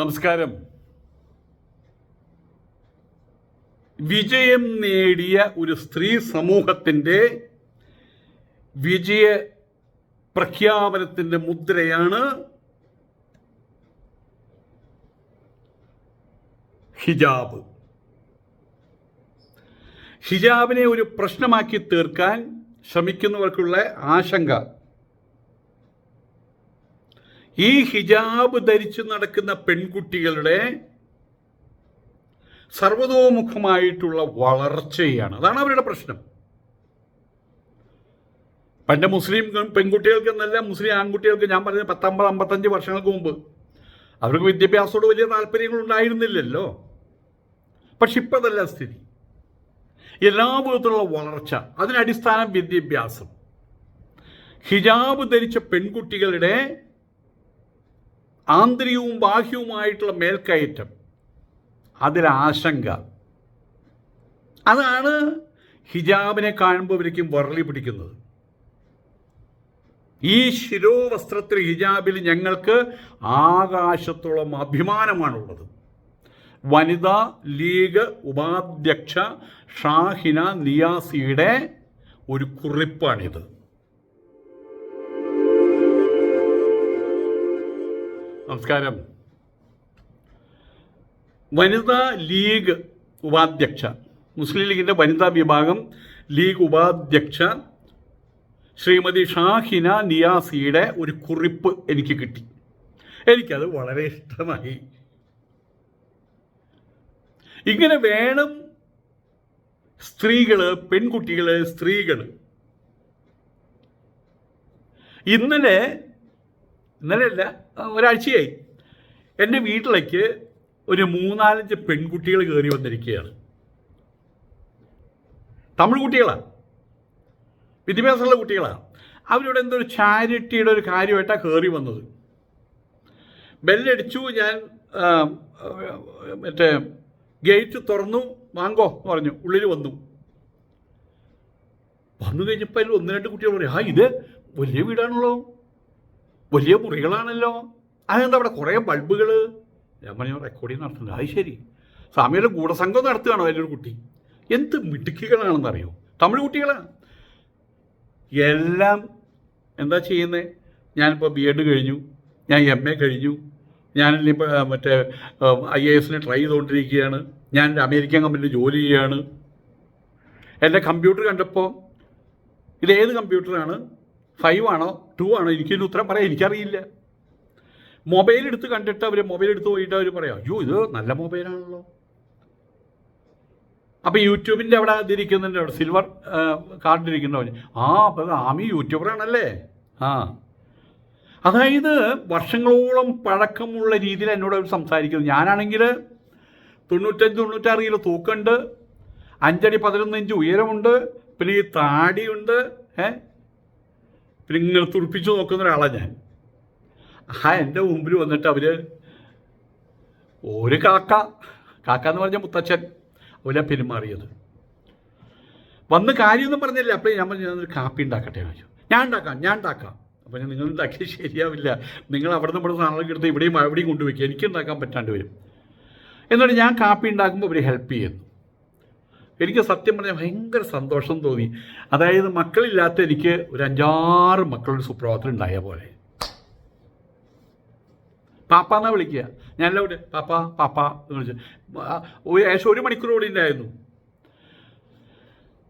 നമസ്കാരം. വിജയം നേടിയ ഒരു സ്ത്രീ സമൂഹത്തിന്റെ വിജയ പ്രഖ്യാപനത്തിന്റെ മുദ്രയാണ് ഹിജാബ്. ഹിജാബിനെ ഒരു പ്രശ്നമാക്കി തീർക്കാൻ ശ്രമിക്കുന്നവർക്കുള്ള ആശങ്ക ഈ ഹിജാബ് ധരിച്ചു നടക്കുന്ന പെൺകുട്ടികളുടെ സർവതോമുഖമായിട്ടുള്ള വളർച്ചയാണ്. അതാണ് അവരുടെ പ്രശ്നം. പണ്ട് മുസ്ലിം പെൺകുട്ടികൾക്ക് എന്നല്ല മുസ്ലിം ആൺകുട്ടികൾക്ക് ഞാൻ പറഞ്ഞ പത്തമ്പത് അമ്പത്തഞ്ച് വർഷങ്ങൾക്ക് മുമ്പ് അവർക്ക് വിദ്യാഭ്യാസത്തോട് വലിയ താല്പര്യങ്ങൾ ഉണ്ടായിരുന്നില്ലല്ലോ. പക്ഷെ ഇപ്പം അതല്ല സ്ഥിതി. എല്ലാ വിധത്തിലുള്ള വളർച്ച അതിനടിസ്ഥാനം വിദ്യാഭ്യാസം. ഹിജാബ് ധരിച്ച പെൺകുട്ടികളുടെ ആന്തരികവും ബാഹ്യവുമായിട്ടുള്ള മേൽക്കയറ്റം. അതിലാശങ്ക അതാണ് ഹിജാബിനെ കാണുമ്പോൾ ഇവരേക്കും വറളി പിടിക്കുന്നത്. ഈ ശിരോവസ്ത്രത്തിൽ ഹിജാബിൽ ഞങ്ങൾക്ക് ആകാശത്തോളം അഭിമാനമാണുള്ളത്. വനിതാ ലീഗ് ഉപാധ്യക്ഷ ഷാഹിന നിയാസിയുടെ ഒരു കുറിപ്പാണിത്. നമസ്കാരം. വനിതാ ലീഗ് ഉപാധ്യക്ഷ മുസ്ലിം ലീഗിന്റെ വനിതാ വിഭാഗം ലീഗ് ഉപാധ്യക്ഷ ശ്രീമതി ഷാഹിന നിയാസിയുടെ ഒരു കുറിപ്പ് എനിക്ക് കിട്ടി. എനിക്കത് വളരെ ഇഷ്ടമായി. ഇങ്ങനെ വേണം സ്ത്രീകൾ പെൺകുട്ടികൾ സ്ത്രീകൾ ഇന്നലെ ഇന്നലെയല്ല ഒരാഴ്ചയായി. എന്റെ വീട്ടിലേക്ക് ഒരു മൂന്നാലഞ്ച് പെൺകുട്ടികൾ കയറി വന്നിരിക്കുകയാണ്. തമിഴ് കുട്ടികളാണ് വിദ്യാഭ്യാസമുള്ള കുട്ടികളാണ് അവരിവിടെ എന്തോ ഒരു ചാരിറ്റിയുടെ ഒരു കാര്യമായിട്ടാണ് കയറി വന്നത്. ബെല്ലടിച്ചു ഞാൻ മറ്റേ ഗേറ്റ് തുറന്നു വാങ്കോ എന്ന് പറഞ്ഞു. ഉള്ളിൽ വന്നു. വന്നു കഴിഞ്ഞപ്പോൾ അതിൽ ഒന്ന് രണ്ട് കുട്ടികൾ പറയും ആ ഇത് വലിയ വീടാണല്ലോ. വലിയ മുറികളാണല്ലോ. അതെന്താ അവിടെ കുറേ ബൾബുകൾ ഞാൻ പറഞ്ഞു റെക്കോർഡിങ് നടത്തുന്നത് അത് ശരി. സ്വാമിയുടെ ഗൂഢസംഘം നടത്തുകയാണോ വലിയൊരു കുട്ടി? എന്ത് മിടുക്കികളാണെന്ന് അറിയോ തമിഴ് കുട്ടികളാണ് എല്ലാം എന്താ ചെയ്യുന്നത് ഞാനിപ്പോൾ ബി എഡ് കഴിഞ്ഞു. ഞാൻ എം എ കഴിഞ്ഞു. ഞാനിപ്പോൾ മറ്റേ ഐ എ എസിന് ട്രൈ ചെയ്തുകൊണ്ടിരിക്കുകയാണ്. ഞാൻ അമേരിക്കൻ കമ്പനിയിൽ ജോലി ചെയ്യുകയാണ്. എന്റെ കമ്പ്യൂട്ടർ കണ്ടപ്പോൾ ഇത് ഇതേത് കമ്പ്യൂട്ടറാണ് ഫൈവ് ആണോ? ടു ആണോ? എനിക്കൊരു ഉത്തരം പറയാം. എനിക്കറിയില്ല. മൊബൈൽ എടുത്ത് കണ്ടിട്ട് അവർ മൊബൈൽ എടുത്ത് പോയിട്ട് അവർ പറയാം അയ്യോ ഇത് നല്ല മൊബൈലാണല്ലോ അപ്പോൾ യൂട്യൂബിന്റെ അവിടെ ഇതിരിക്കുന്നുണ്ട് അവിടെ സിൽവർ കാർഡിരിക്കുന്നവർ ആ അപ്പോൾ ആമി യൂട്യൂബറാണല്ലേ ആ. അതായത് വർഷങ്ങളോളം പഴക്കമുള്ള രീതിയിൽ എന്നോട് അവർ സംസാരിക്കുന്നു. ഞാനാണെങ്കിൽ തൊണ്ണൂറ്റഞ്ച് തൊണ്ണൂറ്റാറ് കിലോ തൂക്കുണ്ട്. അഞ്ചടി പതിനൊന്ന് ഇഞ്ച് ഉയരമുണ്ട്. പിന്നെ ഈ താടിയുണ്ട്. ഏ? പിന്നെ ഇങ്ങനെ തുറപ്പിച്ച് നോക്കുന്ന ഒരാളാണ് ഞാൻ. ആ എന്റെ മുമ്പിൽ വന്നിട്ട് അവർ ഒരു കാക്ക കാക്ക എന്ന് പറഞ്ഞ മുത്തച്ഛൻ അവരെ പെരുമാറിയത്. വന്ന് കാര്യമൊന്നും പറഞ്ഞില്ല. അപ്പോൾ ഞാൻ പറഞ്ഞു ഞാനൊരു കാപ്പി ഉണ്ടാക്കട്ടെ ചോദിച്ചു. ഞാൻ ഉണ്ടാക്കാം ഞാൻ ഉണ്ടാക്കാം. അപ്പോൾ ഞാൻ നിങ്ങൾ ഉണ്ടാക്കിയത് ശരിയാവില്ല. നിങ്ങൾ അവിടെ നിന്ന് ഇവിടെ സാധനങ്ങൾ എടുത്ത് ഇവിടെയും അവിടെയും കൊണ്ടുവയ്ക്കുക എനിക്ക് ഉണ്ടാക്കാൻ പറ്റാണ്ട് വരും. എന്നിട്ട് ഞാൻ കാപ്പി ഉണ്ടാക്കുമ്പോൾ അവർ ഹെൽപ്പ് ചെയ്യുന്നു. എനിക്ക് സത്യം പറഞ്ഞാൽ ഭയങ്കര സന്തോഷം തോന്നി. അതായത് മക്കളില്ലാത്ത എനിക്ക് ഒരു അഞ്ചാറ് മക്കളുടെ സുപ്രഭാതത്തിൽ ഉണ്ടായ പോലെ. പാപ്പ എന്നാ വിളിക്കുക? ഞാൻ എല്ലാവരും പാപ്പ പാപ്പ എന്ന് വിളിച്ചു. ഏകദേശം ഒരു മണിക്കൂർ കൂടി ഉണ്ടായിരുന്നു.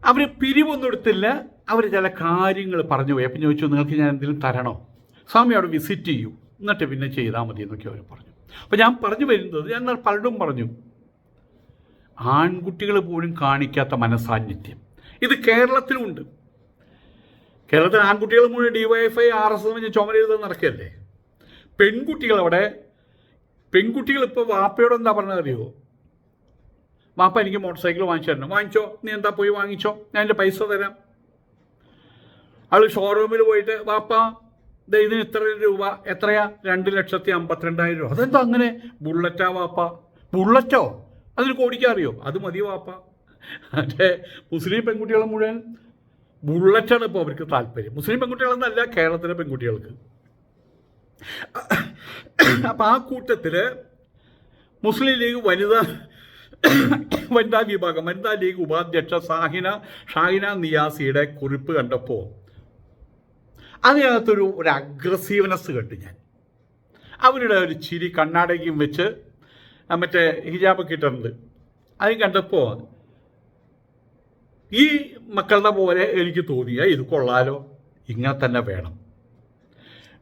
അവർ പിരിവൊന്നും എടുത്തില്ല. അവർ ചില കാര്യങ്ങൾ പറഞ്ഞു പോയി. അപ്പം ചോദിച്ചു നിങ്ങൾക്ക് ഞാൻ എന്തെങ്കിലും തരണോ? സ്വാമി അവിടെ വിസിറ്റ് ചെയ്യൂ. എന്നിട്ട് പിന്നെ ചെയ്താൽ മതി എന്നൊക്കെ അവർ പറഞ്ഞു. അപ്പോൾ ഞാൻ പറഞ്ഞു വരുന്നത് ഞാൻ പലരും പറഞ്ഞു. ആൺകുട്ടികൾ പോലും കാണിക്കാത്ത മനസാന്നിധ്യം. ഇത് കേരളത്തിലുമുണ്ട് കേരളത്തിൽ ആൺകുട്ടികൾ മുഴുവൻ ഡിവൈഎഫ്ഐ ആർ എസ് എസ് ചുമര ചെയ്ത് നടക്കുകയല്ലേ? പെൺകുട്ടികൾ അവിടെ പെൺകുട്ടികൾ ഇപ്പോൾ വാപ്പയോട് എന്താ പറഞ്ഞത് അറിയോ വാപ്പ എനിക്ക് മോട്ടോർ സൈക്കിൾ വാങ്ങിച്ചു തരണം. വാങ്ങിച്ചോ? നീ എന്താ പോയി വാങ്ങിച്ചോ? ഞാൻ എന്റെ പൈസ തരാം. ആൾ ഷോറൂമിൽ പോയിട്ട് വാപ്പ ഇതിന് ഇത്ര രൂപ എത്രയാ? രണ്ട് ലക്ഷത്തി അമ്പത്തിരണ്ടായിരം രൂപ. അതെന്താ അങ്ങനെ? ബുള്ളറ്റാ വാപ്പ. ബുള്ളറ്റോ? അതിന് കോടിക്കറിയോ അത് മതി വാപ്പ? മറ്റേ മുസ്ലിം പെൺകുട്ടികൾ മുഴുവൻ ബുള്ളറ്റാണ് ഇപ്പോൾ അവർക്ക് താല്പര്യം. മുസ്ലിം പെൺകുട്ടികളെന്നല്ല കേരളത്തിലെ പെൺകുട്ടികൾക്ക്. അപ്പം ആ കൂട്ടത്തിൽ മുസ്ലിം ലീഗ് വനിതാ വനിതാ വിഭാഗം വനിതാ ലീഗ് ഉപാധ്യക്ഷ സാഹിന ഷാഹിന നിയാസിയുടെ കുറിപ്പ് കണ്ടപ്പോൾ അതിനകത്തൊരു ഒരു അഗ്രസീവ്നെസ് കണ്ടു ഞാൻ. അവരുടെ ഒരു ചിരി കണ്ണാടകയും വെച്ച് മറ്റേ ഹിജാബൊക്കെ ഇട്ടിട്ടുണ്ട്. അത് കണ്ടപ്പോൾ ഈ മക്കളുടെ പോലെ എനിക്ക് തോന്നിയ ഇത് കൊള്ളാലോ. ഇങ്ങനെ തന്നെ വേണം.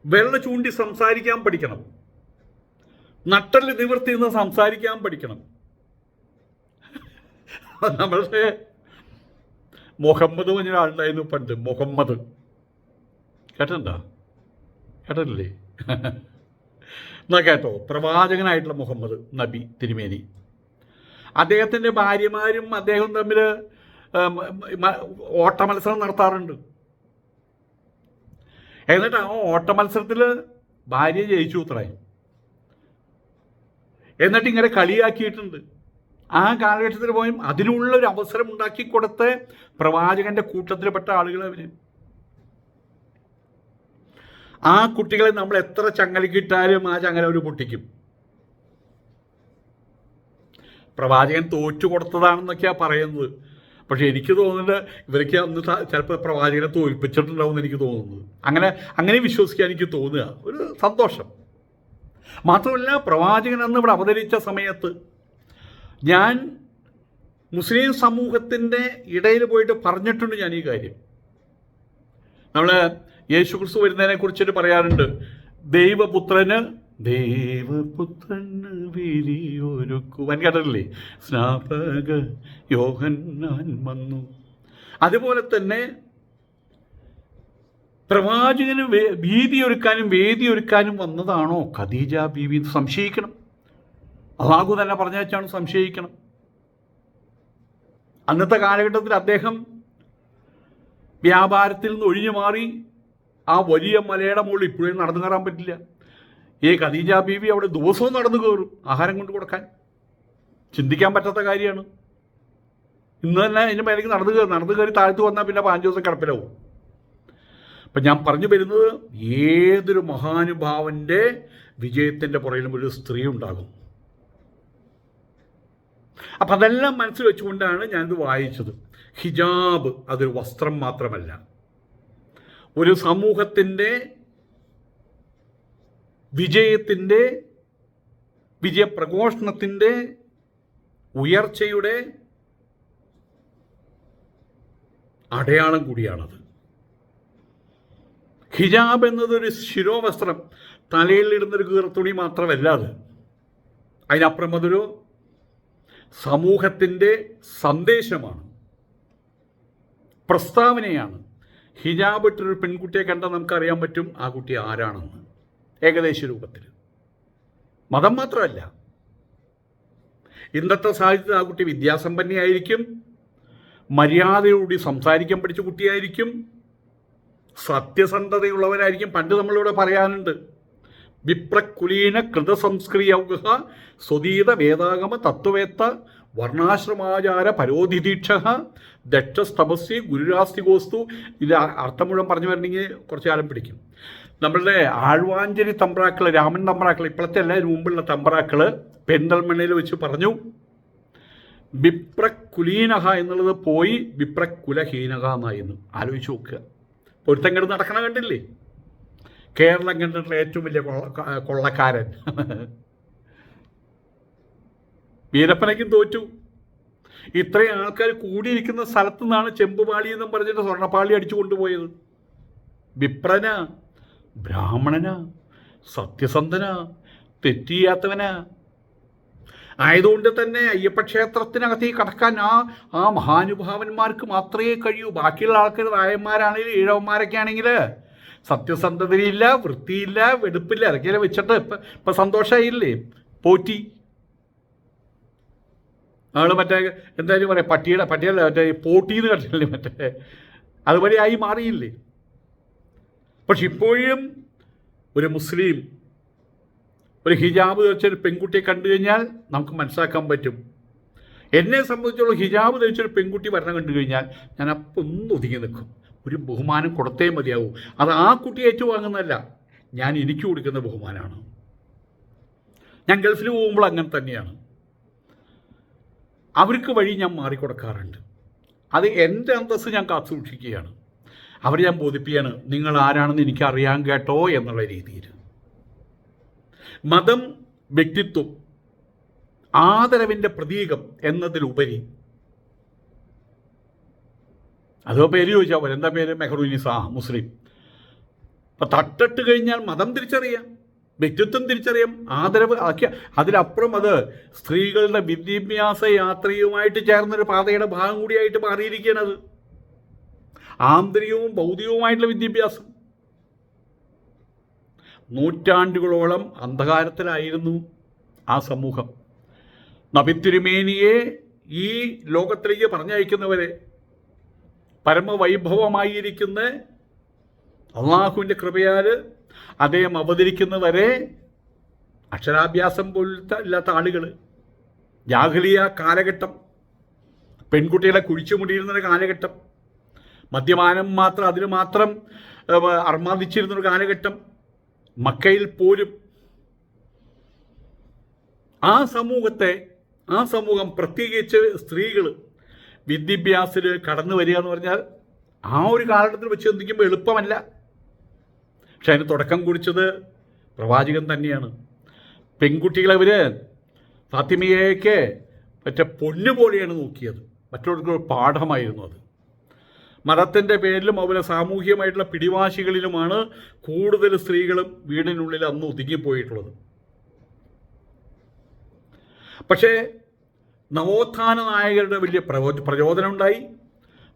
വെള്ള ചൂണ്ടി സംസാരിക്കാൻ പഠിക്കണം. നട്ടൽ നിവർത്തി നിന്ന് സംസാരിക്കാൻ പഠിക്കണം. നമ്മളുടെ മുഹമ്മദ് ഒരാളുണ്ടായിരുന്നു പണ്ട് മുഹമ്മദ്. കേട്ടിട്ടുണ്ടോ? കേട്ടിട്ടില്ലേ? എന്നാ കേട്ടോ? പ്രവാചകനായിട്ടുള്ള മുഹമ്മദ് നബി തിരുമേനി. അദ്ദേഹത്തിന്റെ ഭാര്യമാരും അദ്ദേഹം തമ്മിൽ ഓട്ടമത്സരം നടത്താറുണ്ട്. എന്നിട്ട് ആ ഓട്ടമത്സരത്തിൽ ഭാര്യ ജയിച്ചു ഉത്രയും എന്നിട്ട് ഇങ്ങനെ കളിയാക്കിയിട്ടുണ്ട്. ആ കാലഘട്ടത്തിൽ പോയും അതിനുള്ള ഒരു അവസരം ഉണ്ടാക്കി കൊടുത്ത പ്രവാചകന്റെ കൂട്ടത്തിൽപ്പെട്ട ആളുകൾ അവർ. ആ കുട്ടികളെ നമ്മൾ എത്ര ചങ്ങലക്കിട്ടാലും ആ ചങ്ങല ഒരു പൊട്ടിക്കും. പ്രവാചകൻ തോറ്റു കൊടുത്തതാണെന്നൊക്കെയാ പറയുന്നത്. പക്ഷെ എനിക്ക് തോന്നുന്നത് ഇവരൊക്കെ അന്ന് ചിലപ്പോൾ പ്രവാചകനെ തോൽപ്പിച്ചിട്ടുണ്ടാവും എന്ന് എനിക്ക് തോന്നുന്നത്. അങ്ങനെ അങ്ങനെ വിശ്വസിക്കാൻ എനിക്ക് തോന്നുക. ഒരു സന്തോഷം. മാത്രമല്ല പ്രവാചകൻ അന്ന് ഇവിടെ അവതരിച്ച സമയത്ത് ഞാൻ മുസ്ലിം സമൂഹത്തിന്റെ ഇടയിൽ പോയിട്ട് പറഞ്ഞിട്ടുണ്ട് ഞാൻ ഈ കാര്യം. നമ്മൾ യേശു ക്രിസ്തു വരുന്നതിനെ കുറിച്ചിട്ട് പറയാറുണ്ട് ദൈവപുത്രന് ദൈവപുത്രന് വിരിയൊരുക്കുവാൻ കേട്ടിട്ടില്ലേ? സ്നാപക യോഹന്നാൻ വന്നു. അതുപോലെ തന്നെ പ്രവാചകന് ഭീതി ഒരുക്കാനും വേദി ഒരുക്കാനും വന്നതാണോ? ഖദീജ ബീവി സംശയിക്കണം. അള്ളാഹു തന്നെ പറഞ്ഞാണ് സംശയിക്കണം. അന്നത്തെ കാലഘട്ടത്തിൽ അദ്ദേഹം വ്യാപാരത്തിൽ നിന്ന് ഒഴിഞ്ഞു മാറി ആ വലിയ മലയുടെ മുകളിൽ ഇപ്പോഴും നടന്നു കയറാൻ പറ്റില്ല. ഈ ഖദീജ ബീവി അവിടെ ദിവസവും നടന്നു കയറും ആഹാരം കൊണ്ട് കൊടുക്കാൻ. ചിന്തിക്കാൻ പറ്റാത്ത കാര്യമാണ്. ഇന്ന് തന്നെ അതിന്റെ മേലേക്ക് നടന്നു കയറി. നടന്നു കയറി താഴ്ത്തു വന്നാൽ പിന്നെ പാഞ്ച് ദിവസം കിടപ്പിലാവും. അപ്പം ഞാൻ പറഞ്ഞു വരുന്നത് ഏതൊരു മഹാനുഭാവന്റെ വിജയത്തിന്റെ പുറകിലും ഒരു സ്ത്രീ ഉണ്ടാകും. അപ്പം അതെല്ലാം മനസ്സിൽ വെച്ചുകൊണ്ടാണ് ഞാനിത് വായിച്ചത്. ഹിജാബ് അതൊരു വസ്ത്രം മാത്രമല്ല. ഒരു സമൂഹത്തിന്റെ വിജയത്തിന്റെ വിജയപ്രഘോഷണത്തിന്റെ ഉയർച്ചയുടെ അടയാളം കൂടിയാണത്. ഹിജാബ് എന്നതൊരു ശിരോവസ്ത്രം. തലയിൽ ഇടുന്നൊരു കീർത്തുണി മാത്രമല്ല അത്. അതിനപ്പുറം അതൊരു സമൂഹത്തിന്റെ സന്ദേശമാണ്. പ്രസ്താവനയാണ്. ഹിജാബ് ഇട്ടൊരു പെൺകുട്ടിയെ കണ്ടാൽ നമുക്കറിയാൻ പറ്റും ആ കുട്ടി ആരാണെന്ന്. ഏകദേശ രൂപത്തിൽ. മതം മാത്രമല്ല. ഇന്നത്തെ സാഹചര്യത്തിൽ ആ കുട്ടി വിദ്യാസമ്പന്നയായിരിക്കും. മര്യാദയോടി സംസാരിക്കാൻ പഠിച്ച കുട്ടിയായിരിക്കും. സത്യസന്ധതയുള്ളവരായിരിക്കും പണ്ട് നമ്മളിവിടെ പറയാനുണ്ട്. വിപ്രകുലീന കൃതസംസ്കൃതി സ്വതീത വേദാഗമ തത്വവേത്ത വർണാശ്രമാചാര പരോധിദീക്ഷ ദക്ഷസ്തപസ്യ ഗുരുരാസ്തികോസ്തു ഇത് അർത്ഥം മുഴുവൻ പറഞ്ഞു വരണമെങ്കിൽ കുറച്ച് കാലം പിടിക്കും. നമ്മളുടെ ആഴ്വാഞ്ചേരി തമ്പ്രാക്കൾ രാമൻ തമ്പ്രാക്കൾ ഇപ്പോഴത്തെ അല്ല മുമ്പുള്ള തമ്പ്രാക്കൾ പെരിന്തൽമണ്ണയിൽ വെച്ച് പറഞ്ഞു വിപ്രകുലീനഹ എന്നുള്ളത് പോയി വിപ്രകുലഹീനഹ എന്നായിരുന്നു. ആലോചിച്ച് നോക്കുക. പൊരുത്തം കണ്ട് നടക്കണ കണ്ടില്ലേ? കേരളം കണ്ടിട്ടുള്ള ഏറ്റവും വലിയ കൊള്ള കൊള്ളക്കാരൻ. വീരപ്പനയ്ക്കും തോറ്റു. ഇത്രയും ആൾക്കാർ കൂടിയിരിക്കുന്ന സ്ഥലത്തു നിന്നാണ് ചെമ്പുപാളി എന്നും പറഞ്ഞിട്ട് സ്വർണപ്പാളി അടിച്ചു കൊണ്ടുപോയത്. വിപ്രന ബ്രാഹ്മണന സത്യസന്ധന തെറ്റിയാത്തവന. ആയതുകൊണ്ട് തന്നെ അയ്യപ്പ ക്ഷേത്രത്തിനകത്തേക്ക് കടക്കാൻ ആ ആ മഹാനുഭാവന്മാർക്ക് മാത്രമേ കഴിയൂ. ബാക്കിയുള്ള ആൾക്കാർ നായന്മാരാണെങ്കിലും ഈഴവന്മാരൊക്കെ ആണെങ്കിൽ സത്യസന്ധതയില്ല വൃത്തിയില്ല വെടുപ്പില്ല. അതൊക്കെ വെച്ചിട്ട് ഇപ്പം ഇപ്പം സന്തോഷമായില്ലേ പോറ്റി. ആൾ മറ്റേ എന്തായാലും പറയാം പട്ടിയുടെ പട്ടിയല്ല മറ്റേ പോട്ടീന്ന് കണ്ടില്ലേ മറ്റേ? അതുപോലെ ആയി മാറിയില്ലേ? പക്ഷെ ഇപ്പോഴും ഒരു മുസ്ലിം ഒരു ഹിജാബ് ധരിച്ചൊരു പെൺകുട്ടിയെ കണ്ടു കഴിഞ്ഞാൽ നമുക്ക് മനസ്സിലാക്കാൻ പറ്റും. എന്നെ സംബന്ധിച്ചോളം ഹിജാബ് ധരിച്ചൊരു പെൺകുട്ടി വരണം കണ്ടു കഴിഞ്ഞാൽ ഞാൻ അപ്പം ഒന്ന് ഒതുങ്ങി നിൽക്കും. ഒരു ബഹുമാനം കൊടുത്തേ മതിയാവൂ. അത് ആ കുട്ടി ഏറ്റുവാങ്ങുന്നതല്ല. ഞാൻ എനിക്ക് കൊടുക്കുന്ന ബഹുമാനമാണ് ഞാൻ ഗൾഫിൽ പോകുമ്പോൾ അങ്ങനെ തന്നെയാണ്. അവർക്ക് വഴി ഞാൻ മാറിക്കൊടുക്കാറുണ്ട്. അത് എന്റെ അന്തസ്സ് ഞാൻ കാത്തു സൂക്ഷിക്കുകയാണ് അവരെ ഞാൻ ബോധിപ്പിക്കുകയാണ്. നിങ്ങൾ ആരാണെന്ന് എനിക്ക് അറിയാൻ കേട്ടോ എന്നുള്ള രീതിയിൽ. മതം വ്യക്തിത്വം ആദരവിന്റെ പ്രതീകം എന്നതിലുപരി അതോ പേര് ചോദിച്ചാൽ എന്താ പേര്? മെഹറുനിസ മുസ്ലിം. അപ്പം തട്ടിട്ട് കഴിഞ്ഞാൽ മതം തിരിച്ചറിയാം. വ്യക്തിത്വം തിരിച്ചറിയാം ആദരവ് ആക്കിയ അതിലപ്പുറം അത് സ്ത്രീകളുടെ വിദ്യാഭ്യാസ യാത്രയുമായിട്ട് ചേർന്നൊരു പാതയുടെ ഭാഗം കൂടിയായിട്ട് മാറിയിരിക്കുകയാണ് അത്. ആന്തരികവും ഭൗതികവുമായിട്ടുള്ള വിദ്യാഭ്യാസം. നൂറ്റാണ്ടുകളോളം അന്ധകാരത്തിലായിരുന്നു ആ സമൂഹം. നബിത്തിരുമേനിയെ ഈ ലോകത്തിലേക്ക് പറഞ്ഞയക്കുന്നവരെ പരമവൈഭവമായിരിക്കുന്ന അള്ളാഹുവിന്റെ കൃപയാൽ അദ്ദേഹം അവതരിക്കുന്നവരെ അക്ഷരാഭ്യാസം പോലത്തെ ഇല്ലാത്ത ആളുകൾ ജാഹ്ലിയ കാലഘട്ടം. പെൺകുട്ടികളെ കുഴിച്ചു മുടിയിരുന്നൊരു കാലഘട്ടം. മദ്യപാനം മാത്രം അതിന് മാത്രം അർമാദിച്ചിരുന്ന ഒരു കാലഘട്ടം. മക്കയിൽ പോലും. ആ സമൂഹത്തെ ആ സമൂഹം പ്രത്യേകിച്ച് സ്ത്രീകൾ വിദ്യാഭ്യാസത്തിൽ കടന്നു വരിക എന്ന് പറഞ്ഞാൽ ആ ഒരു കാലഘട്ടത്തിൽ വെച്ച് ചിന്തിക്കുമ്പോൾ എളുപ്പമല്ല. പക്ഷെ അതിന് തുടക്കം കുറിച്ചത് പ്രവാചകൻ തന്നെയാണ്. പെൺകുട്ടികളെ അവർ ഫാത്തിമയെയൊക്കെ മറ്റേ പൊന്നുപോലെയാണ് നോക്കിയത്. മറ്റുള്ളവർക്ക് പാഠമായിരുന്നു അത്. മതത്തിന്റെ പേരിലും അതുപോലെ സാമൂഹികമായിട്ടുള്ള പിടിവാശികളിലുമാണ് കൂടുതൽ സ്ത്രീകളും വീടിനുള്ളിൽ അന്ന് ഒതുങ്ങിപ്പോയിട്ടുള്ളത്. പക്ഷേ നവോത്ഥാന നായകരുടെ വലിയ പ്രചോദനം ഉണ്ടായി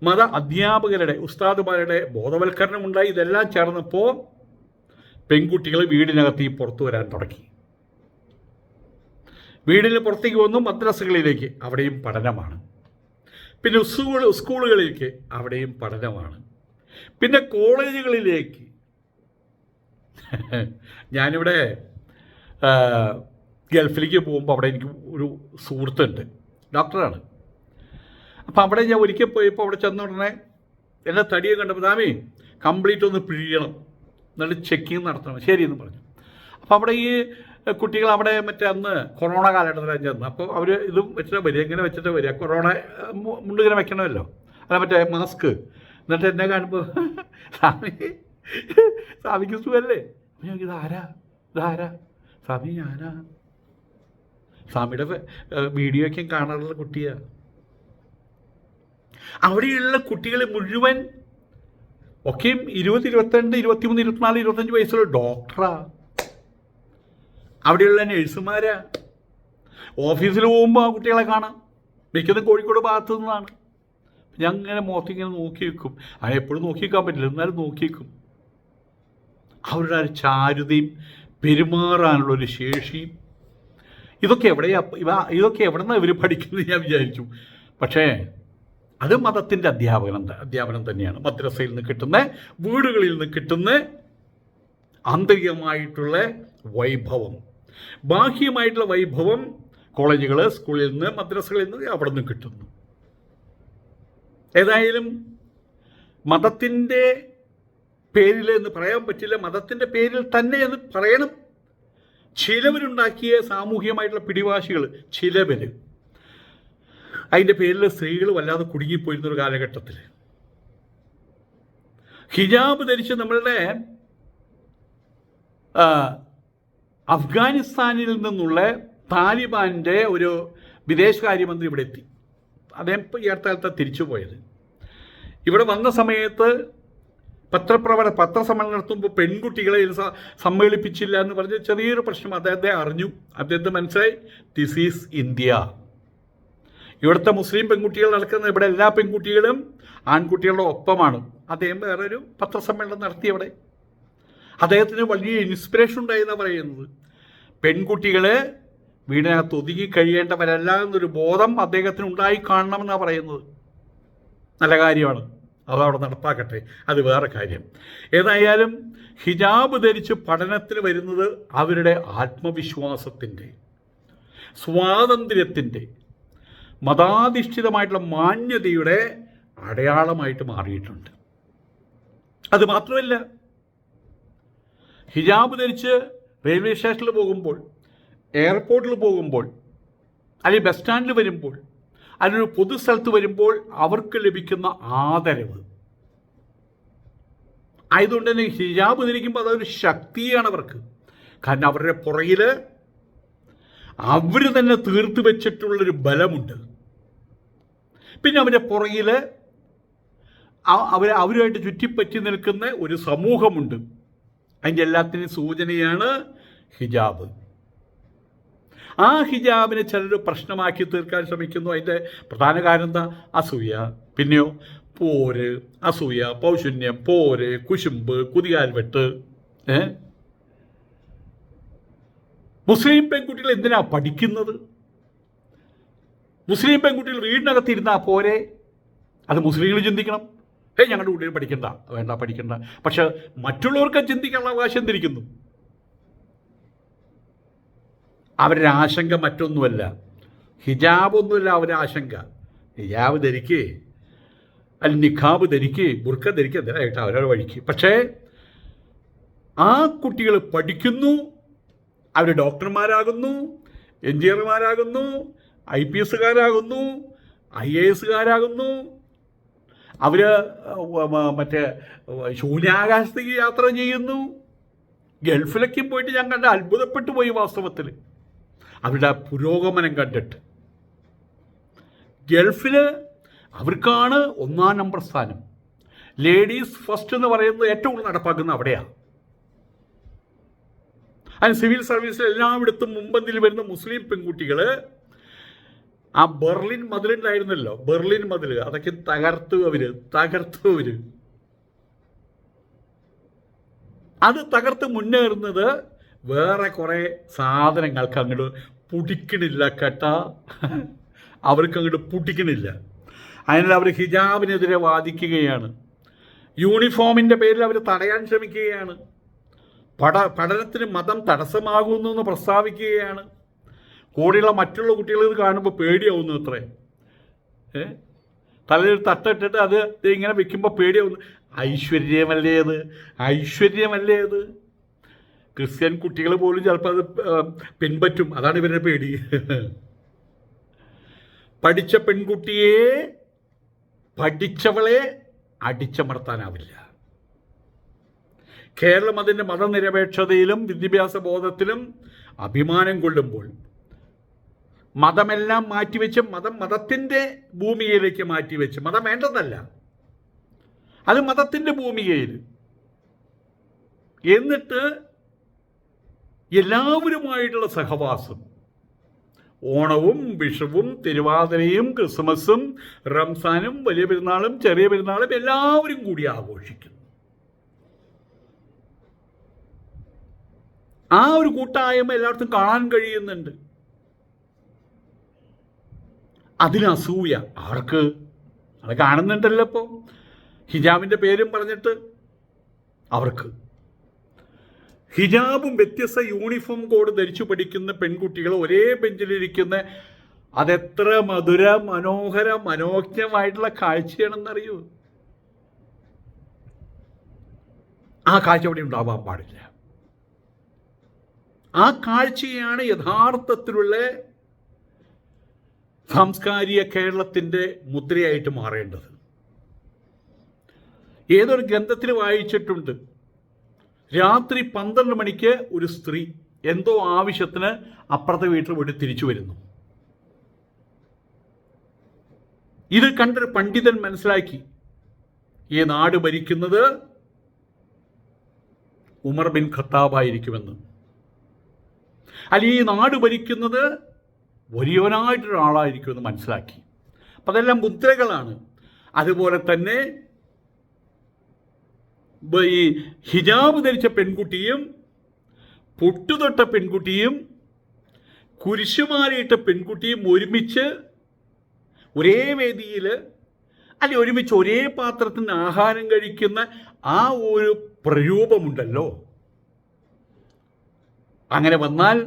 മത അധ്യാപകരുടെ ഉസ്താദുമാരുടെ ബോധവൽക്കരണം ഉണ്ടായി ഇതെല്ലാം ചേർന്നപ്പോൾ പെൺകുട്ടികൾ വീടിനകത്ത് ഈ പുറത്തു വരാൻ തുടങ്ങി. വീടിന് പുറത്തേക്ക് വന്നു മദ്രസകളിലേക്ക് അവിടെയും പഠനമാണ്. പിന്നെ സ്കൂൾ സ്കൂളുകളിലേക്ക് അവിടെയും പഠനമാണ്. പിന്നെ കോളേജുകളിലേക്ക്. ഞാനിവിടെ ഗൾഫിലേക്ക് പോകുമ്പോൾ അവിടെ എനിക്ക് ഒരു സുഹൃത്തുണ്ട് ഡോക്ടറാണ്. അപ്പം അവിടെ ഞാൻ ഒരിക്കൽ പോയപ്പോൾ അവിടെ ചെന്ന ഉടനെ എന്റെ തടിയെ കണ്ടപ്പോൾ ദാമി കംപ്ലീറ്റ് ഒന്ന് പിഴിയണം. എന്നിട്ട് ചെക്കിങ് നടത്തണം. ശരിയെന്ന് പറഞ്ഞു. അപ്പോൾ അവിടെ ഈ കുട്ടികൾ അവിടെ മറ്റേ അന്ന് കൊറോണ കാലഘട്ടത്തിലാണ് ചെന്ന് അപ്പോൾ അവർ ഇത് വെച്ചിട്ട് വരിക. ഇങ്ങനെ വെച്ചിട്ട് വരിക. കൊറോണ മുണ്ടിങ്ങനെ വെക്കണമല്ലോ. അല്ല മറ്റേ മാസ്ക് എന്നിട്ട് എന്നെ കാണുമ്പോൾ സ്വാമി സ്വാമിക്ക് സുഖമല്ലേ ഇത് ഞാൻ ഇതാരാ? ഇതാരാ? സ്വാമി ഞാനാ. സ്വാമിയുടെ വീഡിയോ ഒക്കെ കാണാറുള്ള കുട്ടിയാ. അവിടെയുള്ള കുട്ടികൾ മുഴുവൻ ഒക്കെയും ഇരുപത് ഇരുപത്തിരണ്ട് ഇരുപത്തിമൂന്ന് ഇരുപത്തിനാല് ഇരുപത്തഞ്ച് വയസ്സുള്ള ഡോക്ടറാ. അവിടെയുള്ള നഴ്സുമാരാ. ഓഫീസിൽ പോകുമ്പോൾ ആ കുട്ടികളെ കാണാം. മിക്കതും കോഴിക്കോട് ഭാഗത്തു നിന്നാണ്. ഞാൻ ഇങ്ങനെ മുഖത്തിങ്ങനെ നോക്കി വെക്കും അങ്ങനെ എപ്പോഴും നോക്കി വെക്കാൻ പറ്റില്ല. എന്നാലും നോക്കി വെക്കും അവരുടെ ഒരു ചാരുതയും പെരുമാറാനുള്ള ഒരു ശേഷിയും. ഇതൊക്കെ എവിടെയാ ഇതൊക്കെ എവിടെ നിന്നാണ് ഇവർ പഠിക്കുന്നത് ഞാൻ വിചാരിച്ചു. പക്ഷേ അത് മതത്തിന്റെ അധ്യാപനം അധ്യാപനം തന്നെയാണ്. മദ്രസയിൽ നിന്ന് കിട്ടുന്ന വീടുകളിൽ നിന്ന് കിട്ടുന്ന ആന്തരികമായിട്ടുള്ള വൈഭവം. ബാഹ്യമായിട്ടുള്ള വൈഭവം കോളേജുകൾ സ്കൂളിൽ നിന്ന് മദ്രസകളിൽ നിന്ന് അവിടെ നിന്ന് കിട്ടുന്നു. ഏതായാലും മതത്തിന്റെ പേരിൽ എന്ന് പറയാൻ പറ്റില്ല. മതത്തിന്റെ പേരിൽ തന്നെ എന്ന് പറയണം. ചിലവരുണ്ടാക്കിയ സാമൂഹികമായിട്ടുള്ള പിടിവാശികൾ ചിലവര് അതിന്റെ പേരിൽ സ്ത്രീകൾ വല്ലാതെ കുടുങ്ങിപ്പോയിരുന്നൊരു കാലഘട്ടത്തിൽ ഹിജാബ് ധരിച്ച് നമ്മളുടെ അഫ്ഗാനിസ്ഥാനിൽ നിന്നുള്ള താലിബാന്റെ ഒരു വിദേശകാര്യമന്ത്രി ഇവിടെ എത്തി. അദ്ദേഹം ഈ അടുത്ത തിരിച്ചു പോയത്. ഇവിടെ വന്ന സമയത്ത് പത്രപ്രവണ പത്രസമ്മേളനം നടത്തുമ്പോൾ പെൺകുട്ടികളെ സമ്മേളിപ്പിച്ചില്ല എന്ന് പറഞ്ഞ് ചെറിയൊരു പ്രശ്നം അദ്ദേഹത്തെ അറിഞ്ഞു. അദ്ദേഹത്തെ മനസ്സിലായി ദിസ് ഈസ് ഇന്ത്യ ഇവിടുത്തെ മുസ്ലിം പെൺകുട്ടികൾ നടക്കുന്ന ഇവിടെ എല്ലാ പെൺകുട്ടികളും ആൺകുട്ടികളുടെ ഒപ്പമാണ്. അദ്ദേഹം വേറൊരു പത്രസമ്മേളനം നടത്തി അവിടെ. അദ്ദേഹത്തിന് വലിയ ഇൻസ്പിറേഷൻ ഉണ്ടായി എന്നാണ് പറയുന്നത്. പെൺകുട്ടികളെ വീടിനകത്ത് ഒതുങ്ങി കഴിയേണ്ടവരല്ല എന്നൊരു ബോധം അദ്ദേഹത്തിന് ഉണ്ടായി കാണണമെന്നാണ് പറയുന്നത്. നല്ല കാര്യമാണ്. അതവിടെ നടപ്പാക്കട്ടെ. അത് വേറെ കാര്യം. ഏതായാലും ഹിജാബ് ധരിച്ച് പഠനത്തിന് വരുന്നത് അവരുടെ ആത്മവിശ്വാസത്തിന്റെ സ്വാതന്ത്ര്യത്തിന്റെ മതാധിഷ്ഠിതമായിട്ടുള്ള മാന്യതയുടെ അടയാളമായിട്ട് മാറിയിട്ടുണ്ട്. അത് മാത്രമല്ല ഹിജാബ് ധരിച്ച് റെയിൽവേ സ്റ്റേഷനിൽ പോകുമ്പോൾ എയർപോർട്ടിൽ പോകുമ്പോൾ അല്ലെങ്കിൽ ബസ് സ്റ്റാൻഡിൽ വരുമ്പോൾ അല്ലെങ്കിൽ പൊതുസ്ഥലത്ത് വരുമ്പോൾ അവർക്ക് ലഭിക്കുന്ന ആദരവ്. ആയതുകൊണ്ട് തന്നെ ഹിജാബ് ധരിക്കുമ്പോൾ അതൊരു ശക്തിയാണ് അവർക്ക്. കാരണം അവരുടെ പുറകിൽ അവർ തന്നെ തീർത്തു വെച്ചിട്ടുള്ളൊരു ബലമുണ്ട്. പിന്നെ അവന്റെ പുറകിൽ അവർ അവരുമായിട്ട് ചുറ്റിപ്പറ്റി നിൽക്കുന്ന ഒരു സമൂഹമുണ്ട്. അതിന്റെ എല്ലാത്തിനും സൂചനയാണ് ഹിജാബ്. ആ ഹിജാബിനെ ചിലർ പ്രശ്നമാക്കി തീർക്കാൻ ശ്രമിക്കുന്നു. അതിന്റെ പ്രധാന കാരണം എന്താ? അസൂയ. പിന്നെയോ പോര് അസൂയ പൗശുന്യം പോര് കുശുമ്പ് കുതികാൽവെട്ട് ഏ? മുസ്ലിം പെൺകുട്ടികൾ എന്തിനാ പഠിക്കുന്നത്? മുസ്ലിം പെൺകുട്ടികൾ വീടിനകത്തിരുന്നാൽ പോരെ? അത് മുസ്ലിങ്ങൾ ചിന്തിക്കണം. ഏയ് ഞങ്ങളുടെ കുട്ടികൾ പഠിക്കണ്ട. വേണ്ട പഠിക്കണ്ട. പക്ഷെ മറ്റുള്ളവർക്ക് ചിന്തിക്കാനുള്ള അവകാശം തിരിക്കുന്നു അവരുടെ ആശങ്ക മറ്റൊന്നുമല്ല. ഹിജാബ് ഒന്നുമല്ല അവരുടെ ആശങ്ക. ഹിജാബ് ധരിക്കേ അൽ നിഖാബ് ധരിക്കേ ബുർക്ക ധരിക്കുക എന്തിനായിട്ട് അവരവരെ വഴിക്ക്? പക്ഷേ ആ കുട്ടികൾ പഠിക്കുന്നു അവർ ഡോക്ടർമാരാകുന്നു എഞ്ചിനീയർമാരാകുന്നു ഐ പി എസ്സുകാരാകുന്നു ഐ എ എസ്സുകാരാകുന്നു. അവർ മറ്റേ ശൂന്യാകാശത്തേക്ക് യാത്ര ചെയ്യുന്നു. ഗൾഫിലേക്ക് പോയിട്ട് ഞാൻ കണ്ട അത്ഭുതപ്പെട്ടു പോയി വാസ്തവത്തിൽ അവരുടെ പുരോഗമനം കണ്ടിട്ട്. ഗൾഫിൽ അവർക്കാണ് ഒന്നാം നമ്പർ സ്ഥാനം. ലേഡീസ് ഫസ്റ്റ് എന്ന് പറയുന്നത് ഏറ്റവും കൂടുതൽ നടപ്പാക്കുന്നത് അവിടെയാണ് അതിന് സിവിൽ സർവീസിൽ എല്ലായിടത്തും മുമ്പന്തിൽ വരുന്ന മുസ്ലിം പെൺകുട്ടികൾ ആ ബെർലിൻ മതിലുണ്ടായിരുന്നല്ലോ ബെർലിൻ മതിൽ. അതൊക്കെ തകർത്തു അവർ. തകർത്തു അവർ. അത് തകർത്ത് മുന്നേറുന്നത് വേറെ കുറേ സാധനങ്ങൾക്ക് അങ്ങോട്ട് പുടിക്കണില്ല കേട്ട. അവർക്ക് അങ്ങോട്ട് പുടിക്കണില്ല. അതിനാൽ അവർ ഹിജാബിനെതിരെ വാദിക്കുകയാണ്. യൂണിഫോമിന്റെ പേരിൽ അവർ തടയാൻ ശ്രമിക്കുകയാണ്. പഠ പഠനത്തിന് മതം തടസ്സമാകുന്നു എന്ന് പ്രസ്താവിക്കുകയാണ്. കൂടെയുള്ള മറ്റുള്ള കുട്ടികൾ ഇത് കാണുമ്പോൾ പേടിയാവുന്നു അത്രേ. ഏ? തലയിൽ തട്ടിട്ടിട്ട് അത് ഇങ്ങനെ വെക്കുമ്പോൾ പേടിയാവുന്നു. ഐശ്വര്യമല്ലേ അത്? ഐശ്വര്യമല്ലേ അത്? ക്രിസ്ത്യൻ കുട്ടികൾ പോലും ചിലപ്പോൾ അത് പിൻപറ്റും. അതാണ് ഇവരുടെ പേടി. പഠിച്ച പെൺകുട്ടിയെ പഠിച്ചവളെ അടിച്ചമർത്താനാവില്ല. കേരളം അതിന്റെ മതനിരപേക്ഷതയിലും വിദ്യാഭ്യാസ ബോധത്തിലും അഭിമാനം കൊള്ളുമ്പോൾ മതമെല്ലാം മാറ്റിവെച്ച് മതം മതത്തിന്റെ ഭൂമികയിലേക്ക് മാറ്റിവെച്ച് മതം വേണ്ടതല്ല. അത് മതത്തിന്റെ ഭൂമികയിൽ. എന്നിട്ട് എല്ലാവരുമായിട്ടുള്ള സഹവാസം. ഓണവും വിഷുവും തിരുവാതിരയും ക്രിസ്മസും റംസാനും വലിയ പെരുന്നാളും ചെറിയ പെരുന്നാളും എല്ലാവരും കൂടി ആഘോഷിക്കുന്നു ആ ഒരു കൂട്ടായ്മ എല്ലായിടത്തും കാണാൻ കഴിയുന്നുണ്ട്. അതിന് അസൂയ. ആർക്ക്? അത് കാണുന്നുണ്ടല്ലോ ഇപ്പോൾ ഹിജാബിന്റെ പേരും പറഞ്ഞിട്ട് അവർക്ക്. ഹിജാബും വ്യത്യസ്ത യൂണിഫോം കോഡ് ധരിച്ചു പഠിക്കുന്ന പെൺകുട്ടികൾ ഒരേ ബെഞ്ചിലിരിക്കുന്ന അതെത്ര മധുര മനോഹര മനോജ്ഞമായിട്ടുള്ള കാഴ്ചയാണെന്നറിയൂ? ആ കാഴ്ച അവിടെ ഉണ്ടാവാൻ പാടില്ല. ആ കാഴ്ചയാണ് യഥാർത്ഥത്തിലുള്ള സാംസ്കാരിക കേരളത്തിന്റെ മുദ്രയായിട്ട് മാറേണ്ടത്. ഏതൊരു ഗ്രന്ഥത്തിൽ വായിച്ചിട്ടുണ്ട്? രാത്രി പന്ത്രണ്ട് മണിക്ക് ഒരു സ്ത്രീ എന്തോ ആവശ്യത്തിന് അപ്പുറത്തെ വീട്ടിൽ പോയിട്ട് തിരിച്ചു വരുന്നു. ഇത് കണ്ടൊരു പണ്ഡിതൻ മനസ്സിലാക്കി. ഈ നാട് ഭരിക്കുന്നത് ഉമർ ബിൻ ഖത്താബായിരിക്കുമെന്ന് അല്ലെങ്കിൽ ഈ നാട് ഭരിക്കുന്നത് വലിയവനായിട്ടൊരാളായിരിക്കുമെന്ന് മനസ്സിലാക്കി. അപ്പം അതെല്ലാം മുദ്രകളാണ്. അതുപോലെ തന്നെ ഈ ഹിജാബ് ധരിച്ച പെൺകുട്ടിയും പൊട്ടുതൊട്ട പെൺകുട്ടിയും കുരിശുമാരിയിട്ട പെൺകുട്ടിയും ഒരുമിച്ച് ഒരേ വേദിയിൽ അല്ലെ ഒരുമിച്ച് ഒരേ പാത്രത്തിന് ആഹാരം കഴിക്കുന്ന ആ ഒരു പ്രരൂപമുണ്ടല്ലോ. അങ്ങനെ വന്നാൽ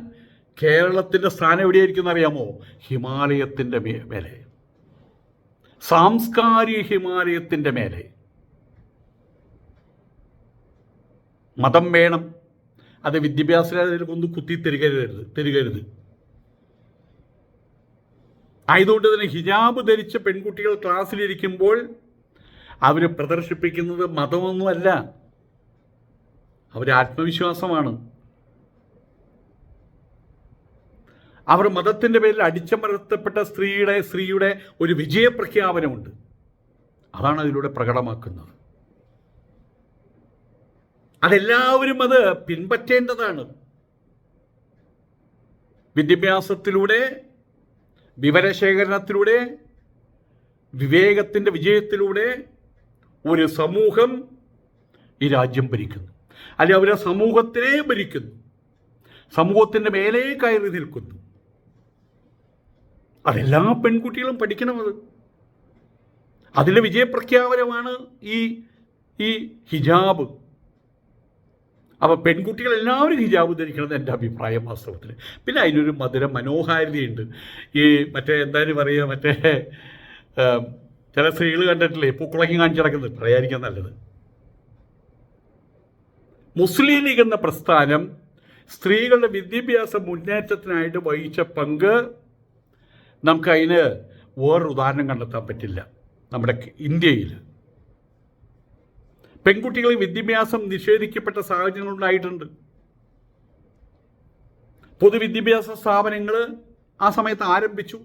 കേരളത്തിന്റെ സ്ഥാനം എവിടെയായിരിക്കും അറിയാമോ ഹിമാലയത്തിന്റെ മേലെ. സാംസ്കാരിക ഹിമാലയത്തിന്റെ മേലെ. മതം വേണം. അത് വിദ്യാഭ്യാസ കൊണ്ട് കുത്തി തിരികരുത് തിരികരുത്. ആയതുകൊണ്ട് തന്നെ ഹിജാബ് ധരിച്ച പെൺകുട്ടികൾ ക്ലാസ്സിലിരിക്കുമ്പോൾ അവർ പ്രദർശിപ്പിക്കുന്നത് മതമൊന്നുമല്ല. അവർ ആത്മവിശ്വാസമാണ്. അവർ മതത്തിന്റെ പേരിൽ അടിച്ചമർത്തപ്പെട്ട സ്ത്രീയുടെ സ്ത്രീയുടെ ഒരു വിജയപ്രഖ്യാപനമുണ്ട്. അതാണ് അതിലൂടെ പ്രകടമാക്കുന്നത്. അതെല്ലാവരും അത് പിൻപറ്റേണ്ടതാണ്. വിദ്യാഭ്യാസത്തിലൂടെ വിവരശേഖരണത്തിലൂടെ വിവേകത്തിന്റെ വിജയത്തിലൂടെ ഒരു സമൂഹം ഈ രാജ്യം ഭരിക്കുന്നു. അല്ലെ അവരെ സമൂഹത്തിനെ ഭരിക്കുന്നു. സമൂഹത്തിന്റെ മേലെ കയറി നിൽക്കുന്നു. അതെല്ലാ പെൺകുട്ടികളും പഠിക്കണമത് അതിലെ വിജയപ്രഖ്യാപനമാണ് ഈ ഈ ഹിജാബ്. അപ്പോൾ പെൺകുട്ടികൾ എല്ലാവരും ഹിജാബ് ധരിക്കണം എന്റെ അഭിപ്രായം വാസ്തവത്തിൽ. പിന്നെ അതിനൊരു മധുര മനോഹാരിതയുണ്ട്. ഈ മറ്റേ എന്തായാലും പറയുക മറ്റേ ചില സ്ത്രീകൾ കണ്ടിട്ടില്ലേ പൂക്കുളക്കി കാണിച്ചു നടക്കുന്നത്? പറയാതിരിക്കാൻ നല്ലത്. മുസ്ലിം ലീഗ് എന്ന പ്രസ്ഥാനം സ്ത്രീകളുടെ വിദ്യാഭ്യാസ മുന്നേറ്റത്തിനായിട്ട് വഹിച്ച പങ്ക് നമുക്ക് അതിന് വേറൊരു ഉദാഹരണം കണ്ടെത്താൻ പറ്റില്ല. നമ്മുടെ ഇന്ത്യയിൽ. പെൺകുട്ടികൾ വിദ്യാഭ്യാസം നിഷേധിക്കപ്പെട്ട സാഹചര്യങ്ങളുണ്ടായിട്ടുണ്ട് പൊതുവിദ്യാഭ്യാസ സ്ഥാപനങ്ങൾ ആ സമയത്ത് ആരംഭിച്ചു.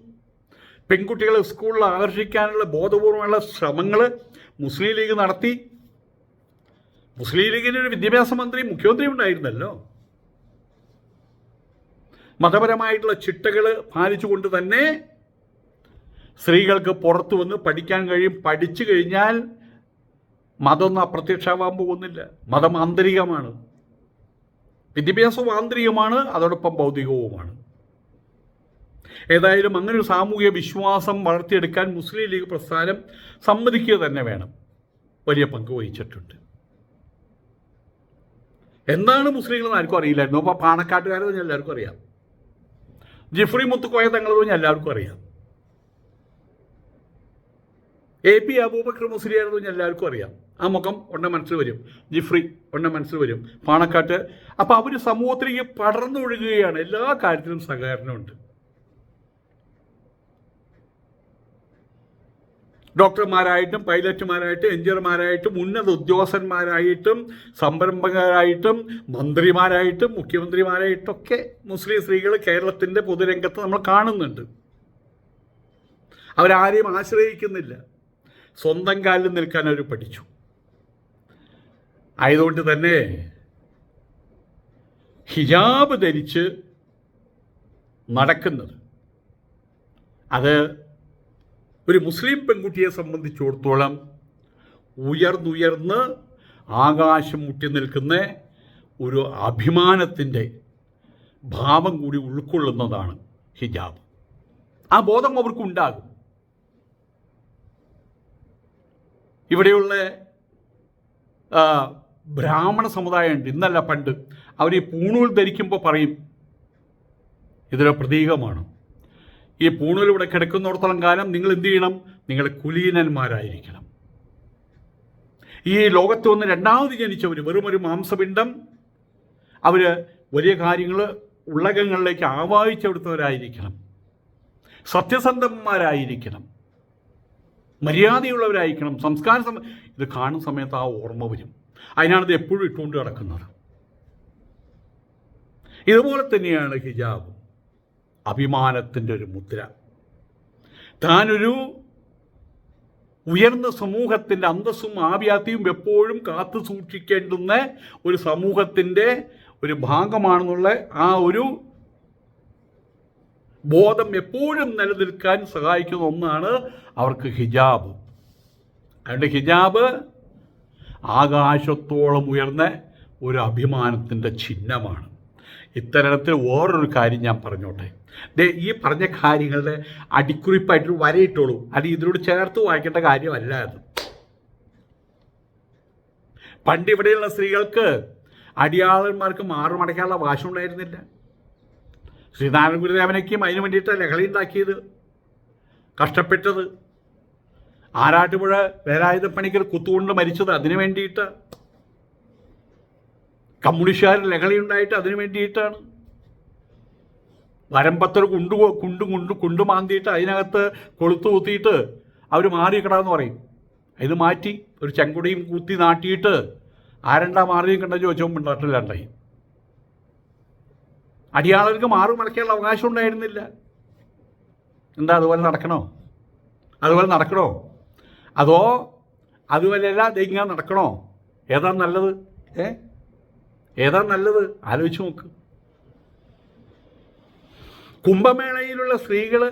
പെൺകുട്ടികളെ സ്കൂളിൽ ആകർഷിക്കാനുള്ള ബോധപൂർവമുള്ള ശ്രമങ്ങൾ മുസ്ലിം ലീഗ് നടത്തി. മുസ്ലിം ലീഗിന് ഒരു വിദ്യാഭ്യാസ മന്ത്രി മുഖ്യമന്ത്രി ഉണ്ടായിരുന്നല്ലോ. മതപരമായിട്ടുള്ള ചിട്ടകൾ പാലിച്ചുകൊണ്ട് തന്നെ സ്ത്രീകൾക്ക് പുറത്തു വന്ന് പഠിക്കാൻ കഴിയും. പഠിച്ചു കഴിഞ്ഞാൽ മതമൊന്നും അപ്രത്യക്ഷമാവാൻ പോകുന്നില്ല. മതം ആന്തരികമാണ്. വിദ്യാഭ്യാസവും ആന്തരികമാണ് അതോടൊപ്പം ഭൗതികവുമാണ്. ഏതായാലും അങ്ങനെ ഒരു സാമൂഹിക വിശ്വാസം വളർത്തിയെടുക്കാൻ മുസ്ലിം ലീഗ് പ്രസ്ഥാനം സമ്മതിക്കുക തന്നെ വേണം. വലിയ പങ്ക് വഹിച്ചിട്ടുണ്ട്. എന്താണ് മുസ്ലിങ്ങളെന്ന് ആർക്കും അറിയില്ലായിരുന്നു. അപ്പോൾ പാണക്കാട്ടുകാരെ തന്നെ എല്ലാവർക്കും അറിയാം. ജിഫ്രി മുത്തുക്കോയ തങ്ങൾ പറഞ്ഞാൽ എല്ലാവർക്കും അറിയാം. എ പി അബൂബക്കർ എന്ന് പറഞ്ഞാൽ എല്ലാവർക്കും അറിയാം. ആ മുഖം ഒന്ന മനസ്സിൽ വരും. ജിഫ്രി ഒന്ന മനസ്സിൽ വരും. പാണക്കാട്ട്. അപ്പോൾ അവർ സമൂഹത്തിലേക്ക് പടർന്നൊഴുകുകയാണ് എല്ലാ കാര്യത്തിലും സഹകരണമുണ്ട്. ഡോക്ടർമാരായിട്ടും പൈലറ്റുമാരായിട്ടും എഞ്ചിനീയർമാരായിട്ടും ഉന്നത ഉദ്യോഗസ്ഥന്മാരായിട്ടും സംരംഭകരായിട്ടും മന്ത്രിമാരായിട്ടും മുഖ്യമന്ത്രിമാരായിട്ടൊക്കെ മുസ്ലിം സ്ത്രീകൾ കേരളത്തിന്റെ പൊതുരംഗത്ത് നമ്മൾ കാണുന്നുണ്ട്. അവരാരെയും ആശ്രയിക്കുന്നില്ല. സ്വന്തം കാലിൽ നിൽക്കാൻ അവർ പഠിച്ചു. ആയതുകൊണ്ട് തന്നെ ഹിജാബ് ധരിച്ച് നടക്കുന്നത് അത് ഒരു മുസ്ലിം പെൺകുട്ടിയെ സംബന്ധിച്ചിടത്തോളം ഉയർന്നുയർന്ന് ആകാശം മുട്ടി നിൽക്കുന്ന ഒരു അഭിമാനത്തിന്റെ ഭാവം കൂടി ഉൾക്കൊള്ളുന്നതാണ് ഹിജാബ്. ആ ബോധം അവർക്കുണ്ടാകും. ഇവിടെയുള്ള ബ്രാഹ്മണ സമുദായമുണ്ട്. ഇന്നല്ല പണ്ട്. അവർ ഈ പൂണൂൽ ധരിക്കുമ്പോൾ പറയും ഇതൊരു പ്രതീകമാണ്. ഈ പൂണൂൽ ഇവിടെ കിടക്കുന്നിടത്തോളം കാലം നിങ്ങൾ എന്ത് ചെയ്യണം? നിങ്ങൾ കുലീനന്മാരായിരിക്കണം. ഈ ലോകത്ത് വന്ന് രണ്ടാമത് ജനിച്ചവർ വെറും ഒരു മാംസപിണ്ഡം. അവർ വലിയ കാര്യങ്ങൾ ഉള്ളകങ്ങളിലേക്ക് ആവാഹിച്ചെടുത്തവരായിരിക്കണം. സത്യസന്ധന്മാരായിരിക്കണം. മര്യാദയുള്ളവരായിരിക്കണം. സംസ്കാര ഇത് കാണുന്ന സമയത്ത് ആ ഓർമ്മ വരും. അതിനാണ് ഇത് എപ്പോഴും ഇട്ടുകൊണ്ട് കിടക്കുന്നത് ഇതുപോലെ തന്നെയാണ് ഹിജാബ്. അഭിമാനത്തിന്റെ ഒരു മുദ്ര. താനൊരു ഉയർന്ന സമൂഹത്തിന്റെ അന്തസ്സും ആവ്യാത്തിയും എപ്പോഴും കാത്തു സൂക്ഷിക്കേണ്ടുന്ന ഒരു സമൂഹത്തിന്റെ ഒരു ഭാഗമാണെന്നുള്ള ആ ഒരു ബോധം എപ്പോഴും നിലനിൽക്കാൻ സഹായിക്കുന്ന ഒന്നാണ് അവർക്ക് ഹിജാബ്. അതുകൊണ്ട് ഹിജാബ് ആകാശത്തോളം ഉയർന്ന ഒരു അഭിമാനത്തിന്റെ ചിഹ്നമാണ്. ഇത്തരത്തിൽ വേറൊരു കാര്യം ഞാൻ പറഞ്ഞോട്ടെ. ഈ പറഞ്ഞ കാര്യങ്ങളുടെ അടിക്കുറിപ്പായിട്ട് വരയിട്ടോളൂ. അത് ഇതിനോട് ചേർത്ത് വായിക്കേണ്ട കാര്യമല്ല അത്. പണ്ട് ഇവിടെയുള്ള സ്ത്രീകൾക്ക് അടിയാളന്മാർക്ക് മാറുമടയ്ക്കാനുള്ള വാശം ഉണ്ടായിരുന്നില്ല ശ്രീനാരായണ ഗുരുദേവനൊക്കെയും അതിനു വേണ്ടിയിട്ട് ലഹളി ഉണ്ടാക്കിയത്? കഷ്ടപ്പെട്ടത്. ആറാട്ടുപുഴ വേലായുധ പണിക്കർ കുത്തുകൊണ്ട് മരിച്ചത് അതിനു വേണ്ടിയിട്ട് കമ്മ്യൂണിസ്റ്റുകാർ ലഹളയുണ്ടായിട്ട് അതിനു വേണ്ടിയിട്ടാണ്. വരമ്പത്തൊരു കുണ്ടു കുണ്ടും കുണ്ടും കുണ്ടു മാന്തിയിട്ട് അതിനകത്ത് കൊളുത്തു കുത്തിയിട്ട് അവർ മാറിക്കിടാന്ന് പറയും. ഇത് മാറ്റി ഒരു ചെങ്കുടിയും കുത്തി നാട്ടിയിട്ട് ആരണ്ടാ മാറിയും കണ്ട ചോദിച്ചോ മിണ്ടാട്ടില്ലാണ്ടായി അടിയാളർക്ക് മാറി മറക്കാനുള്ള അവകാശം ഉണ്ടായിരുന്നില്ല. എന്താ അതുപോലെ നടക്കണോ? അതുപോലെ നടക്കണോ? അതോ അതുപോലെയല്ല ഇങ്ങനെ നടക്കണോ? ഏതാ നല്ലത്? ഏ? ഏതാ നല്ലത്? ആലോചിച്ച് നോക്ക്. കുംഭമേളയിലുള്ള സ്ത്രീകൾ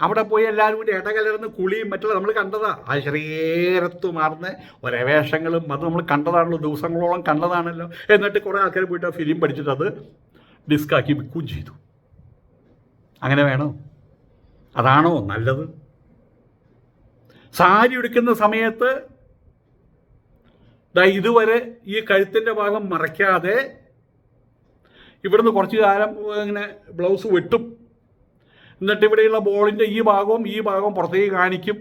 അവിടെ പോയി എല്ലാവരും കൂടി ഇടകലർന്ന് കുളിയും മറ്റുള്ള നമ്മൾ കണ്ടതാ. ആ ശരീരത്ത് മാറുന്ന ഒരേ വേഷങ്ങളും അത് നമ്മൾ കണ്ടതാണല്ലോ ദിവസങ്ങളോളം കണ്ടതാണല്ലോ. എന്നിട്ട് കുറേ ആൾക്കാർ പോയിട്ട് ആ ഫിലിം പഠിച്ചിട്ട് അത് ഡിസ്കാക്കി വിൽക്കുകയും ചെയ്തു. അങ്ങനെ വേണോ? അതാണോ നല്ലത്? സാരി ഉടുക്കുന്ന സമയത്ത് ഇതുവരെ ഈ കഴുത്തിന്റെ ഭാഗം മറയ്ക്കാതെ ഇവിടുന്ന് കുറച്ച് കാലം ഇങ്ങനെ ബ്ലൗസ് വെട്ടും. എന്നിട്ട് ഇവിടെയുള്ള ബോളിന്റെ ഈ ഭാഗവും ഈ ഭാഗവും പുറത്തേക്ക് കാണിക്കും.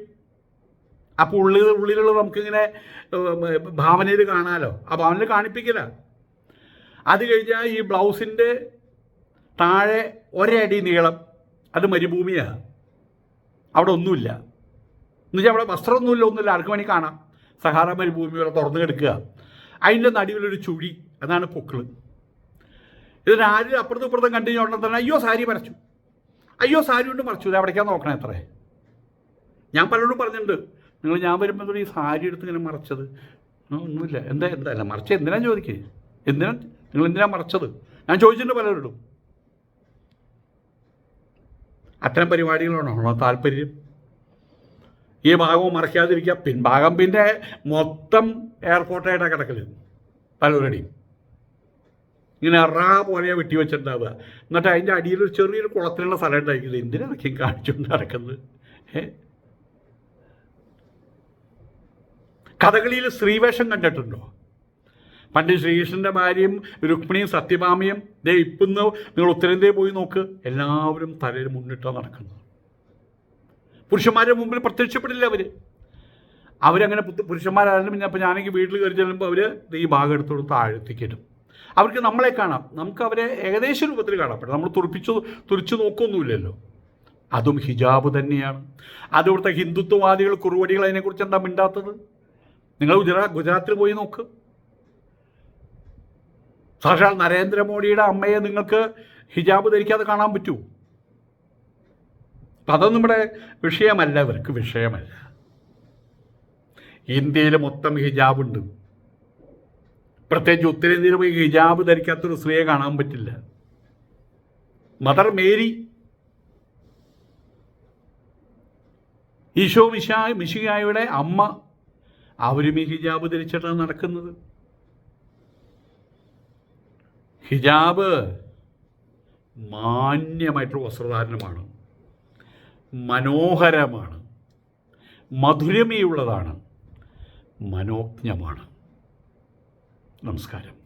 അപ്പോൾ ഉള്ളിൽ ഉള്ളിലുള്ള നമുക്കിങ്ങനെ ഭാവനയിൽ കാണാമല്ലോ ആ ഭാവനയിൽ കാണിപ്പിക്കില്ല. അത് കഴിഞ്ഞാൽ ഈ ബ്ലൗസിന്റെ താഴെ ഒരടി നീളം അത് മരുഭൂമിയാണ് അവിടെ ഒന്നുമില്ല. എന്നുവെച്ചാൽ അവിടെ വസ്ത്രമൊന്നുമില്ല ഒന്നുമില്ല. ആർക്ക് വേണമെങ്കിൽ കാണാം. സഹാറ മരുഭൂമി വരെ തുറന്നു കിടക്കുക. അതിന്റെ നടുവിലൊരു ചുഴി. അതാണ് പൊക്കിൾ. ഇതിന് ആരും അപ്പുറത്തും ഇപ്പുറത്തും കണ്ടു കഴിഞ്ഞാൽ തന്നെ അയ്യോ സാരി മറച്ചു അയ്യോ സാരി കൊണ്ട് മറച്ചു ഇത് എവിടേക്കാണ് നോക്കണേ അത്രേ? ഞാൻ പലരോടും പറഞ്ഞിട്ടുണ്ട്. നിങ്ങൾ ഞാൻ വരുമ്പോൾ ഈ സാരി എടുത്ത് ഇങ്ങനെ മറച്ചത്. ഒന്നുമില്ല. എന്താ എന്താ അല്ല മറച്ച എന്തിനാ ചോദിക്കേ? എന്തിനാ നിങ്ങൾ എന്തിനാ മറച്ചത്? ഞാൻ ചോദിച്ചിട്ടുണ്ട് പലരോടും. അത്തരം പരിപാടികളാണോ? താല്പര്യം? ഈ ഭാഗവും മറയ്ക്കാതിരിക്കുക പിൻഭാഗം പിന്നെ മൊത്തം എയർപോർട്ടായിട്ടാണ് കിടക്കൽ. പലരുടെയും. ഇങ്ങനെ അറാ പോലെ വെട്ടി വെച്ചിട്ടുണ്ടാവുക. എന്നിട്ട് അതിന്റെ അടിയിൽ ഒരു ചെറിയൊരു കുളത്തിനുള്ള സ്ഥലം ഉണ്ടായിരിക്കില്ല എന്തിനൊക്കെ കാണിച്ചുകൊണ്ട് നടക്കുന്നത്? കഥകളിയിൽ സ്ത്രീവേഷം കണ്ടിട്ടുണ്ടോ? പണ്ട് ശ്രീകൃഷ്ണന്റെ ഭാര്യയും രുക്മിണിയും സത്യഭാമയും ദേ ഇപ്പം നിങ്ങൾ ഉത്തരേന്ത്യയിൽ പോയി നോക്ക്. എല്ലാവരും തലയിൽ മുന്നിട്ടാണ് നടക്കുന്നത്. പുരുഷന്മാരുടെ മുമ്പിൽ പ്രത്യക്ഷപ്പെടില്ല അവർ അവരങ്ങനെ പുരുഷന്മാരായാലും പിന്നെ അപ്പോൾ ഞാനെങ്കിൽ വീട്ടിൽ കയറി ചെല്ലുമ്പോൾ അവർ ഈ ഭാഗം എടുത്തോട് താഴ്ത്തിക്കിടും അവർക്ക് നമ്മളെ കാണാം. നമുക്ക് അവരെ ഏകദേശ രൂപത്തിൽ കാണാം പക്ഷേ നമ്മൾ തുറപ്പിച്ചു തുറിച്ചു നോക്കൊന്നുമില്ലല്ലോ. അതും ഹിജാബ് തന്നെയാണ്. അത് ഇവിടുത്തെ ഹിന്ദുത്വവാദികൾ കുറുവടികൾ അതിനെക്കുറിച്ച് എന്താ മിണ്ടാത്തത്? നിങ്ങൾ ഗുജറാ ഗുജറാത്തിൽ പോയി നോക്ക്. സാക്ഷാൽ നരേന്ദ്രമോദിയുടെ അമ്മയെ നിങ്ങൾക്ക് ഹിജാബ് ധരിക്കാതെ കാണാൻ പറ്റൂ. അതൊന്നും ഇവിടെ വിഷയമല്ല ഇവർക്ക് വിഷയമല്ല. ഇന്ത്യയിൽ മൊത്തം ഹിജാബുണ്ട്. പ്രത്യേകിച്ച് ഉത്തരേന്ത്യയിൽ പോയി ഹിജാബ് ധരിക്കാത്തൊരു സ്ത്രീയെ കാണാൻ പറ്റില്ല. Mother Mary. ഈശോ മിശാ മിശിഹായുടെ അമ്മ. അവരും ഈ ഹിജാബ് ധരിച്ചിട്ടാണ് നടക്കുന്നത്. ഹിജാബ് മാന്യമായിട്ടുള്ള വസ്ത്രധാരണമാണ്. മനോഹരമാണ്. മധുരമേയുള്ളതാണ്. മനോജ്ഞമാണ്. നമസ്കാരം.